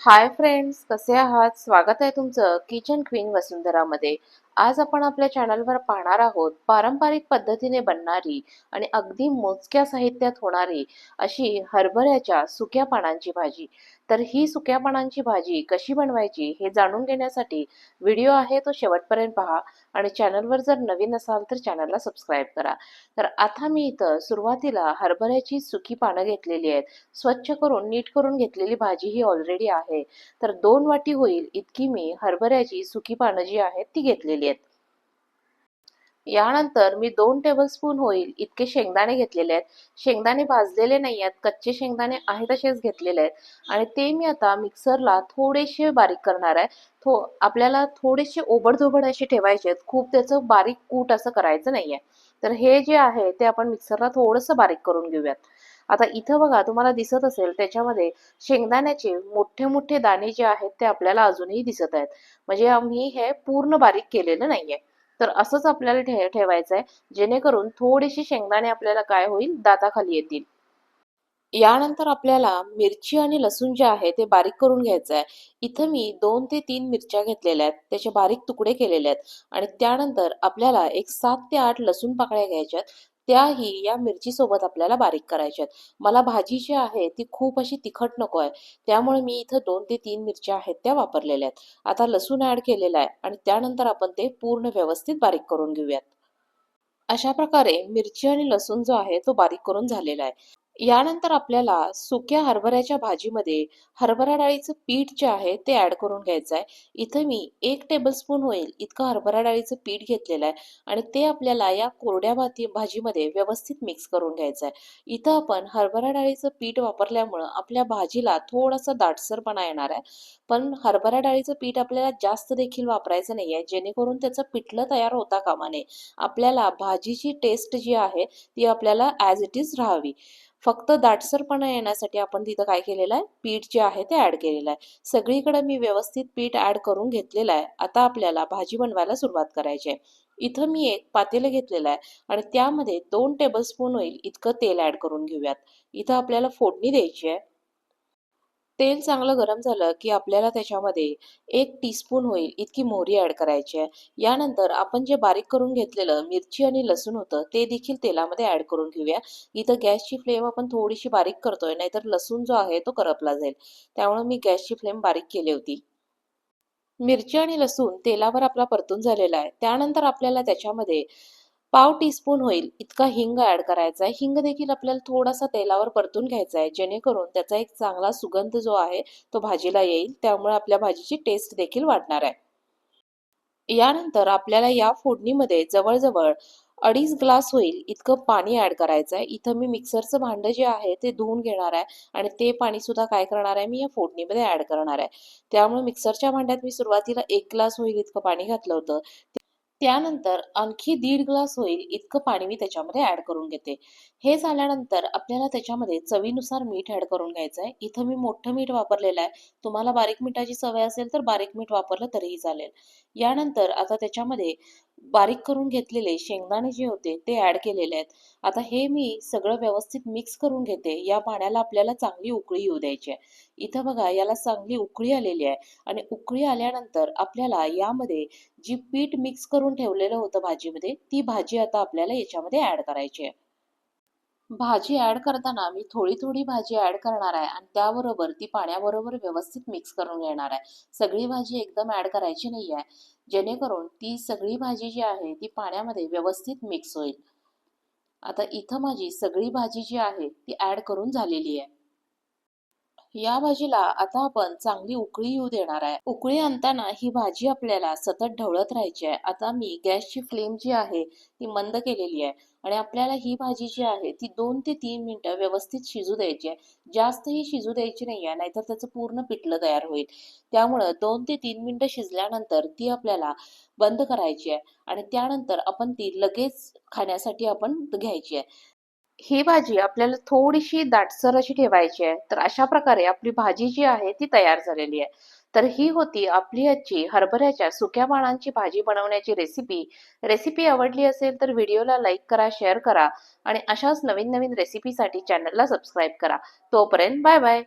Hi friends कसे आहात? स्वागत आहे तुमचं किचन क्वीन वसुंधरामध्ये. आज आपण आपल्या चॅनलवर पाहणार आहोत पारंपरिक पद्धतीने बनणारी आणि अगदी मोजक्या साहित्यात होणारी अशी हरभऱ्याच्या सुक्या पानांची भाजी. तर ही सुक्या पानांची भाजी कशी बनवायची हे जाणून घेण्यासाठी व्हिडिओ आहे तो शेवटपर्यंत पहा आणि चॅनलवर जर नवीन असाल तर चॅनलला सबस्क्राईब करा. तर आता मी इथं सुरुवातीला हरभऱ्याची सुकी पानं घेतलेली आहेत. स्वच्छ करून नीट करून घेतलेली भाजी ही ऑलरेडी आहे. तर दोन वाटी होईल इतकी मी हरभऱ्याची सुकी पानं जी आहेत ती घेतलेली यानंतर मी दोन टेबलस्पून होईल इतके शेंगदाणे घेतलेले आहेत. शेंगदाणे भाजलेले नाही आहेत कच्चे शेंगदाणे आहे तसेच घेतलेले आहेत. आणि ते मी आता मिक्सरला थोडेसे बारीक करणार आहे. थो आपल्याला थोडेसे ओबडधोबड असे ठेवायचे आहेत. खूप त्याचं बारीक कूट असं करायचं नाही आहे. तर हे जे आहे ते आपण मिक्सरला थोडंसं बारीक करून घेऊयात. आता इथं बघा तुम्हाला दिसत असेल त्याच्यामध्ये शेंगदाण्याचे मोठे मोठे दाणे जे आहेत ते आपल्याला अजूनही दिसत आहेत. म्हणजे आम्ही हे पूर्ण बारीक केलेलं नाहीये तर असंच आपल्याला ठेवायचं आहे जेणेकरून थोडीशी शेंगदाणे आपल्याला काय होईल दाताखाली येतील. यानंतर आपल्याला मिरची आणि लसूण जे आहे ते बारीक करून घ्यायचं आहे इथं मी दोन ते तीन मिरच्या घेतलेल्या आहेत त्याचे बारीक तुकडे केलेले आहेत. आणि त्यानंतर आपल्याला एक सात ते आठ लसूण पाकळ्या घ्यायच्यात त्याही या मिरची सोबत आपल्याला बारीक करायच्या आहेत. मला भाजी जी आहे ती खूप अशी तिखट नको आहे. त्यामुळे मी इथं दोन ते तीन मिरच्या आहेत त्या वापरलेल्या आहेत. आता लसूण ऍड केलेला आहे आणि त्यानंतर आपण ते पूर्ण व्यवस्थित बारीक करून घेऊयात. अशा प्रकारे मिरची आणि लसूण जो आहे तो बारीक करून झालेला आहे. यानंतर आपल्याला सुक्या हरभऱ्याच्या भाजीमध्ये हरभरा डाळीचं पीठ जे आहे ते ऍड करून घ्यायचं आहे. इथं मी एक टेबलस्पून होईल इतकं हरभरा डाळीचं पीठ घेतलेलं आहे आणि ते आपल्याला या कोरड्या भाती भाजीमध्ये व्यवस्थित मिक्स करून घ्यायचं आहे. इथं आपण हरभरा डाळीचं पीठ वापरल्यामुळं आपल्या भाजीला थोडासा दाटसरपणा येणार आहे. पण हरभरा डाळीचं पीठ आपल्याला जास्त देखील वापरायचं नाही आहे. जेणेकरून त्याचं पिठलं तयार होता कामा नये. आपल्याला भाजीची टेस्ट जी आहे ती आपल्याला ॲज इट इज राहावी. फक्त दाटसरपणा येण्यासाठी आपण तिथं काय केलेलं आहे? पीठ जे आहे ते ऍड केलेलं आहे. सगळीकडे मी व्यवस्थित पीठ ऍड करून घेतलेलं आहे. आता आपल्याला भाजी बनवायला सुरुवात करायची आहे. इथं मी एक पातेलं घेतलेलं आहे आणि त्यामध्ये दोन टेबलस्पून होईल इतकं तेल ऍड करून घेऊयात. इथं आपल्याला फोडणी द्यायची आहे. तेल चांगलं गरम झालं की आपल्याला त्याच्यामध्ये एक टीस्पून होईल इतकी मोहरी ऍड करायची आहे. यानंतर आपण जे बारीक करून घेतलेलं मिरची आणि लसूण होतं ते देखील तेलामध्ये ऍड करून घेऊया. इथं गॅसची फ्लेम आपण थोडीशी बारीक करतोय नाहीतर लसूण जो आहे तो करपला जाईल. त्यामुळे मी गॅसची फ्लेम बारीक केली होती. मिरची आणि लसूण तेलावर आपला परतून झालेला आहे. त्यानंतर आपल्याला त्याच्यामध्ये पाव टीस्पून होईल इतका हिंग ऍड करायचा आहे. हिंग देखील आपल्याला थोडासा तेलावर परतून घ्यायचा आहे जेणेकरून त्याचा एक चांगला सुगंध जो आहे तो भाजीला येईल. त्यामुळे आपल्या भाजीची टेस्ट देखील वाढणार आहे. यानंतर आपल्याला या फोडणीमध्ये जवळजवळ अडीच ग्लास होईल इतकं पाणी ऍड करायचं आहे. इथं मी मिक्सरचं भांडं जे आहे ते धुवून घेणार आहे आणि ते पाणी सुद्धा काय करणार आहे मी या फोडणीमध्ये ऍड करणार आहे. त्यामुळे मिक्सरच्या भांड्यात मी सुरुवातीला एक ग्लास होईल इतकं पाणी घातलं होतं. त्यानंतर आणखी दीड ग्लास होईल इतकं पाणी मी त्याच्यामध्ये ऍड करून घेते. हे झाल्यानंतर आपल्याला त्याच्यामध्ये चवीनुसार मीठ ऍड करून घ्यायचं आहे. इथं मी मोठं मीठ वापरलेलं आहे. तुम्हाला बारीक मिठाची सवय असेल तर बारीक मीठ वापरलं तरीही चालेल. यानंतर आता त्याच्यामध्ये बारीक करून घेतलेले शेंगदाणे जे होते ते ऍड केलेले आहेत. आता हे मी सगळं व्यवस्थित मिक्स करून घेते. या पाण्याला आपल्याला चांगली उकळी येऊ द्यायची आहे. इथं बघा याला चांगली उकळी आलेली आहे. आणि उकळी आल्यानंतर आपल्याला यामध्ये जी पीठ मिक्स करून ठेवलेलं होतं भाजीमध्ये ती भाजी आता आपल्याला याच्यामध्ये ऍड करायची आहे. भाजी ॲड करताना मी थोडी थोडी भाजी ॲड करणार आहे आणि त्याबरोबर ती पाण्याबरोबर व्यवस्थित मिक्स करून घेणार आहे. सगळी भाजी एकदम ॲड करायची नाही आहे जेणेकरून ती सगळी भाजी जी आहे ती पाण्यामध्ये व्यवस्थित मिक्स होईल. आता इथं माझी सगळी भाजी जी आहे ती ॲड करून झालेली आहे. या भाजीला आता आपण चांगली उकळी येऊ देणार आहे. उकळी आणताना ही भाजी आपल्याला सतत ढवळत राहायची आहे. आता मी गॅसची फ्लेम जी आहे ती मंद केलेली आहे. आणि आपल्याला ही भाजी जी आहे ती दोन ते तीन मिनिटं व्यवस्थित शिजू द्यायची आहे. जास्तही शिजू द्यायची नाही आहे नाहीतर त्याचं पूर्ण पिठलं तयार होईल. त्यामुळं दोन ते तीन मिनिटं शिजल्यानंतर ती आपल्याला बंद करायची आहे. आणि त्यानंतर आपण ती लगेच खाण्यासाठी आपण घ्यायची आहे. ही भाजी आपल्याला थोडीशी दाटसर अशी ठेवायची आहे. तर अशा प्रकारे आपली भाजी जी आहे ती तयार झालेली आहे. तर ही होती आपली आजची हरभऱ्याच्या सुक्या पानांची भाजी बनवण्याची रेसिपी रेसिपी आवडली असेल तर व्हिडिओला लाईक करा शेअर करा आणि अशाच नवीन नवीन रेसिपीसाठी चॅनलला सबस्क्राईब करा. तोपर्यंत बाय बाय